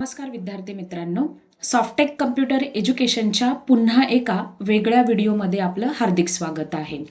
नमस्कार विद्यार्थी मित्रांनो. सॉफ्टेक कम्प्युटर एज्युकेशनच्या पुन्हा एका वेगळ्या व्हिडिओमध्ये आपलं हार्दिक स्वागत आहे.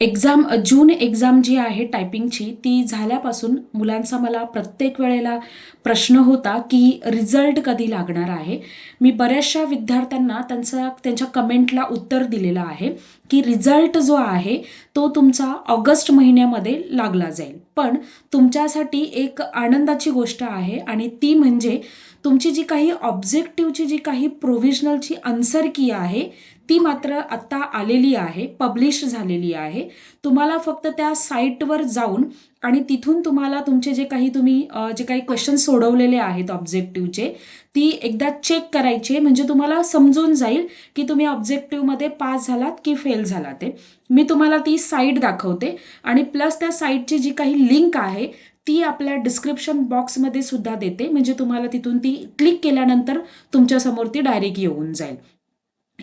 एक्झाम जून एक्झाम जी आहे टायपिंगची ती झाल्यापासून मुलांचा मला प्रत्येक वेळेला प्रश्न होता की रिझल्ट कधी लागणार आहे? मी बऱ्याचशा विद्यार्थ्यांना त्यांचा त्यांच्या कमेंटला उत्तर दिलेलं आहे की रिझल्ट जो आहे तो तुमचा ऑगस्ट महिन्यामध्ये लागला जाईल. पण तुमच्यासाठी एक आनंदाची गोष्ट आहे आणि ती म्हणजे तुमची जी काही ऑब्जेक्टिव्हची जी काही प्रोव्हिजनलची आन्सर की आहे ती मात्र आत्ता आलेली आहे पब्लिश झालेली आहे. तुम्हाला फक्त त्या साईटवर जाऊन आणि तिथून तुम्हाला तुमचे जे काही तुम्ही जे काही क्वेश्चन सोडवलेले आहेत ऑब्जेक्टिव्हचे ती एकदा चेक करायचे. म्हणजे तुम्हाला समजून जाईल की तुम्ही ऑब्जेक्टिव्हमध्ये पास झालात की फेल झाला ते. मी तुम्हाला ती साईट दाखवते. आणि प्लस त्या साईटची जी काही लिंक आहे ती आपल्या डिस्क्रिप्शन बॉक्समध्ये सुद्धा देते. म्हणजे तुम्हाला तिथून ती क्लिक केल्यानंतर तुमच्यासमोर ती डायरेक्ट येऊन जाईल.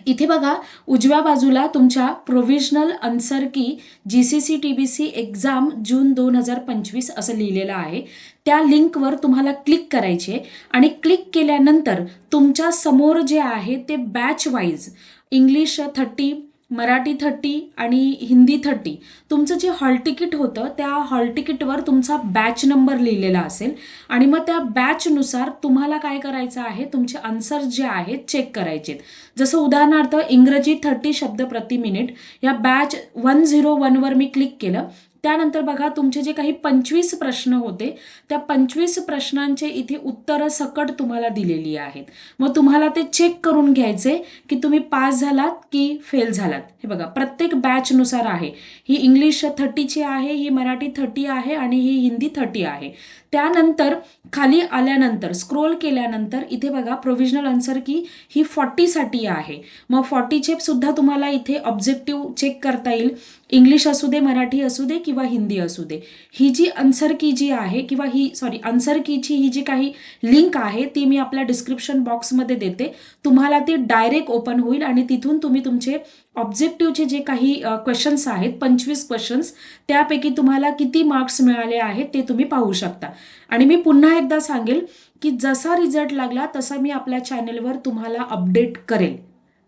इथे बघा उजव्या बाजूला तुमच्या provisional answer key G C C T B C exam June दोन हजार पंचवीस असं लिहिलेलं आहे. त्या लिंकवर तुम्हाला क्लिक करायचे आणि क्लिक केल्यानंतर तुमच्यासमोर जे आहे ते batch wise English thirty Marathi thirty आणि हिंदी थर्टी. तुमचं जे हॉल तिकीट होतं त्या हॉल तिकीटवर तुमचा बॅच नंबर लिहिलेला असेल. आणि मग त्या बॅचनुसार तुम्हाला काय करायचं आहे? तुमचे आन्सर जे आहेत चेक करायचे जसं उदाहरणार्थ इंग्रजी थर्टी शब्द प्रति मिनिट या बॅच वन झिरो वनवर मी क्लिक केलं. त्यानंतर बघा तुमचे जे काही पंचवीस प्रश्न होते त्या पंचवीस प्रश्नांचे इथे उत्तरं सकट तुम्हाला दिलेली आहेत. मग तुम्हाला ते चेक करून घ्यायचे की तुम्ही पास झालात की फेल झालात. हे बघा प्रत्येक बॅचनुसार आहे. ही इंग्लिश थर्टीची आहे ही मराठी थर्टी आहे आणि ही हिंदी थर्टी आहे. त्यानंतर खाली आल्यानंतर स्क्रोल केल्यानंतर इथे बघा प्रोव्हिजनल आन्सर की ही फॉर्टीसाठी आहे. मग फॉर्टीचे सुद्धा तुम्हाला इथे ऑब्जेक्टिव्ह चेक करता येईल. इंग्लिश असू दे मराठी असू दे किंवा हिंदी असू दे ही जी अन्सर की जी आहे किंवा ही सॉरी अन्सर कीची ही जी काही लिंक आहे ती मी आपल्या डिस्क्रिप्शन बॉक्समध्ये देते. तुम्हाला ती डायरेक्ट ओपन होईल आणि तिथून तुम्ही तुमचे ऑब्जेक्टिव्हचे जे काही क्वेश्चन्स आहेत पंचवीस क्वेश्चन्स त्यापैकी तुम्हाला किती मार्क्स मिळाले आहेत ते तुम्ही पाहू शकता. आणि मी पुन्हा एकदा सांगेल की जसा रिझल्ट लागला तसा मी आपल्या चॅनेलवर तुम्हाला अपडेट करेल.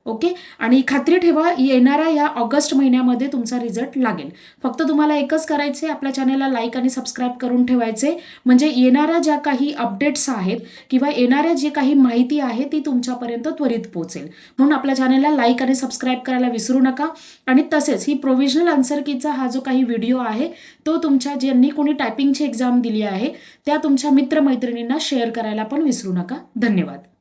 ओके? आणि खात्री ठेवा येणाऱ्या या ऑगस्ट महिन्यामध्ये तुमचा रिझल्ट लागेल. फक्त तुम्हाला एकच करायचे आपल्या चॅनेलला लाईक आणि सबस्क्राईब करून ठेवायचे म्हणजे येणाऱ्या ज्या काही अपडेट्स आहेत किंवा येणाऱ्या जी काही माहिती आहे ती तुमच्यापर्यंत त्वरित पोहोचेल. म्हणून आपल्या चॅनेलला लाईक आणि सबस्क्राईब करायला विसरू नका. आणि तसेच ही प्रोव्हिजनल आन्सर कीचा हा जो काही व्हिडिओ आहे तो तुमच्या ज्यांनी कोणी टायपिंगची एक्झाम दिली आहे त्या तुमच्या मित्रमैत्रिणींना शेअर करायला पण विसरू नका. धन्यवाद.